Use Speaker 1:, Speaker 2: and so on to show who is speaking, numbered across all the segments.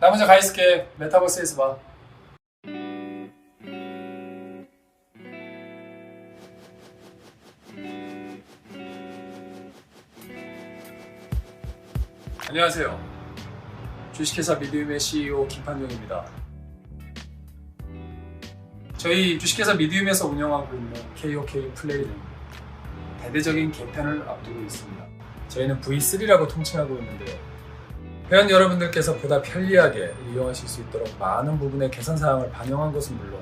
Speaker 1: 나 먼저 가 있을게. 메타버스에서 봐. 안녕하세요. 주식회사 미디움의 CEO 김판용입니다. 저희 주식회사 미디움에서 운영하고 있는 KOK 플레이는 대대적인 개편을 앞두고 있습니다. 저희는 V3라고 통칭하고 있는데요. 회원 여러분들께서 보다 편리하게 이용하실 수 있도록 많은 부분의 개선 사항을 반영한 것은 물론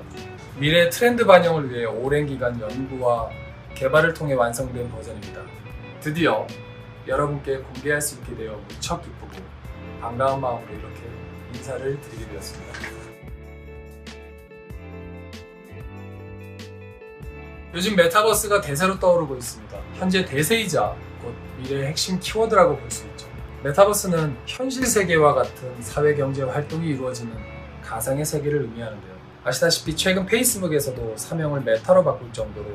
Speaker 1: 미래 트렌드 반영을 위해 오랜 기간 연구와 개발을 통해 완성된 버전입니다. 드디어 여러분께 공개할 수 있게 되어 무척 기쁘고 반가운 마음으로 이렇게 인사를 드리게 되었습니다. 요즘 메타버스가 대세로 떠오르고 있습니다. 현재 대세이자 곧 미래의 핵심 키워드라고 볼 수 있죠. 메타버스는 현실 세계와 같은 사회 경제 활동이 이루어지는 가상의 세계를 의미하는데요. 아시다시피 최근 페이스북에서도 사명을 메타로 바꿀 정도로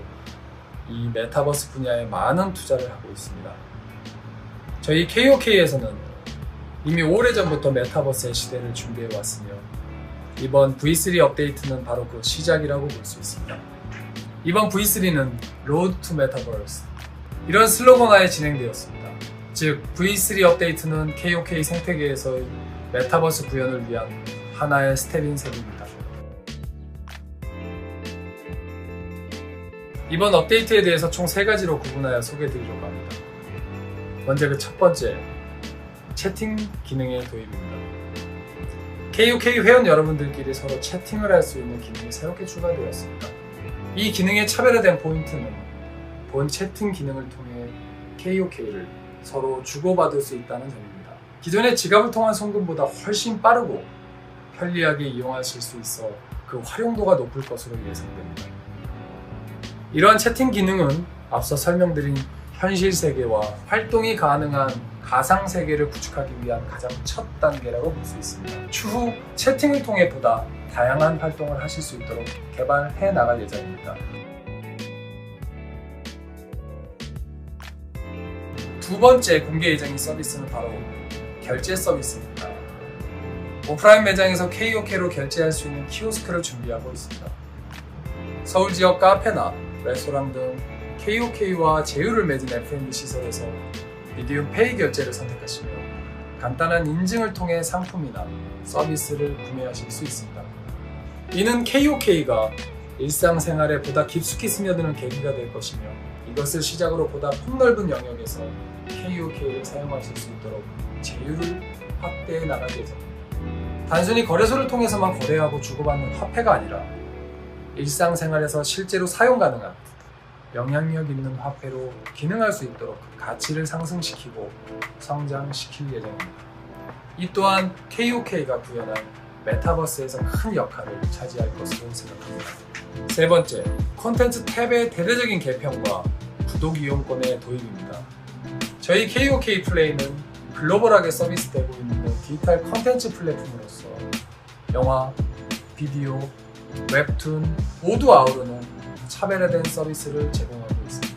Speaker 1: 이 메타버스 분야에 많은 투자를 하고 있습니다. 저희 KOK에서는 이미 오래전부터 메타버스의 시대를 준비해 왔으며 이번 V3 업데이트는 바로 그 시작이라고 볼 수 있습니다. 이번 V3는 Road to Metaverse 이런 슬로건 하에 진행되었습니다. 즉 V3 업데이트는 KOK 생태계에서의 메타버스 구현을 위한 하나의 스텝인 셈입니다. 이번 업데이트에 대해서 총 세 가지로 구분하여 소개해드리려고 합니다. 먼저 그 첫 번째, 채팅 기능의 도입입니다. KOK 회원 여러분들끼리 서로 채팅을 할 수 있는 기능이 새롭게 추가되었습니다. 이 기능의 차별화된 포인트는 본 채팅 기능을 통해 KOK를 서로 주고받을 수 있다는 점입니다. 기존의 지갑을 통한 송금보다 훨씬 빠르고 편리하게 이용하실 수 있어 그 활용도가 높을 것으로 예상됩니다. 이러한 채팅 기능은 앞서 설명드린 현실 세계와 활동이 가능한 가상 세계를 구축하기 위한 가장 첫 단계라고 볼 수 있습니다. 추후 채팅을 통해 보다 다양한 활동을 하실 수 있도록 개발해 나갈 예정입니다. 두 번째 공개 예정인 서비스는 바로 결제 서비스입니다. 오프라인 매장에서 KOK로 결제할 수 있는 키오스크를 준비하고 있습니다. 서울 지역 카페나 레스토랑 등 KOK와 제휴를 맺은 F&B 시설에서 미디움 페이 결제를 선택하시면 간단한 인증을 통해 상품이나 서비스를 구매하실 수 있습니다. 이는 KOK가 일상생활에 보다 깊숙이 스며드는 계기가 될 것이며 이것을 시작으로 보다 폭넓은 영역에서 KOK를 사용하실 수 있도록 제휴를 확대해 나갈 예정입니다. 단순히 거래소를 통해서만 거래하고 주고받는 화폐가 아니라 일상생활에서 실제로 사용 가능한 영향력 있는 화폐로 기능할 수 있도록 가치를 상승시키고 성장시킬 예정입니다. 이 또한 KOK가 구현한 메타버스에서 큰 역할을 차지할 것으로 생각합니다. 세 번째, 콘텐츠 탭의 대대적인 개편과 구독 이용권의 도입입니다. 저희 KOK 플레이는 글로벌하게 서비스되고 있는 디지털 콘텐츠 플랫폼으로서 영화, 비디오, 웹툰 모두 아우르는 차별화된 서비스를 제공하고 있습니다.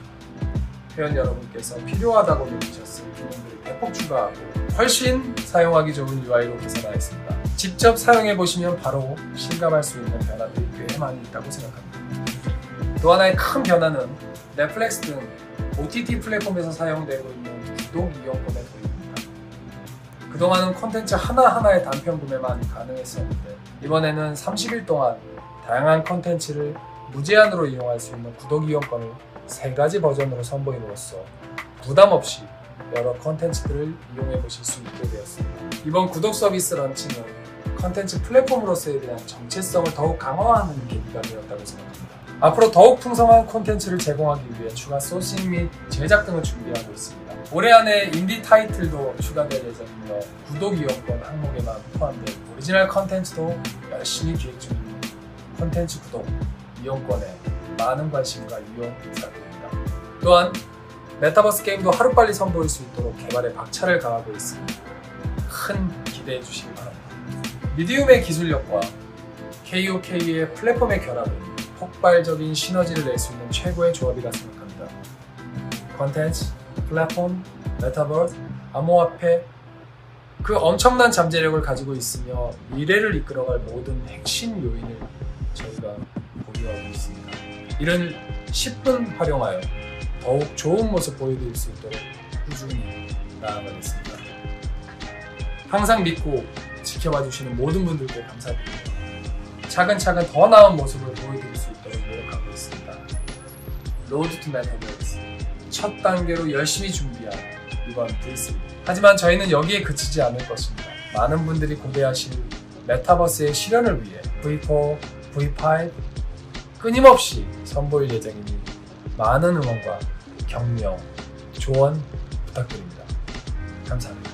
Speaker 1: 회원 여러분께서 필요하다고 느끼셨을 기능들을 대폭 추가하고 훨씬 사용하기 좋은 UI로 개선하였습니다. 직접 사용해 보시면 바로 실감할 수 있는 변화들이 꽤 많이 있다고 생각합니다. 또 하나의 큰 변화는 넷플릭스 등 OTT 플랫폼에서 사용되고 있는 구독 이용권의 도입입니다. 그동안은 콘텐츠 하나하나의 단편 구매만 가능했었는데 이번에는 30일 동안 다양한 콘텐츠를 무제한으로 이용할 수 있는 구독 이용권을 세 가지 버전으로 선보임으로써 부담 없이 여러 콘텐츠들을 이용해 보실 수 있게 되었습니다. 이번 구독 서비스 런치는 콘텐츠 플랫폼으로서에 대한 정체성을 더욱 강화하는 계기가 되었다고 생각합니다. 앞으로 더욱 풍성한 콘텐츠를 제공하기 위해 추가 소싱 및 제작 등을 준비하고 있습니다. 올해 안에 인디 타이틀도 추가될 예정이며 구독 이용권 항목에만 포함된 오리지널 콘텐츠도 열심히 기획 중입니다. 콘텐츠 구독, 이용권에 많은 관심과 이용 부탁드립니다. 또한 메타버스 게임도 하루빨리 선보일 수 있도록 개발에 박차를 가하고 있으니 큰 기대해 주시기 바랍니다. 미디움의 기술력과 KOK의 플랫폼의 결합은 폭발적인 시너지를 낼 수 있는 최고의 조합이라 생각합니다. 컨텐츠, 플랫폼, 메타버스, 암호화폐 그 엄청난 잠재력을 가지고 있으며 미래를 이끌어갈 모든 핵심 요인을 저희가 보유하고 있습니다. 이를 10분 활용하여 더욱 좋은 모습 보여드릴 수 있도록 꾸준히 나아가겠습니다. 항상 믿고 지켜봐 주시는 모든 분들께 감사드립니다. 차근차근 더 나은 모습을 있습니다. 로드 투 메타버스 첫 단계로 열심히 준비한 이번 V3 하지만 저희는 여기에 그치지 않을 것입니다. 많은 분들이 고대하실 메타버스의 실현을 위해 V4, V5 끊임없이 선보일 예정이니 많은 응원과 격려, 조언 부탁드립니다. 감사합니다.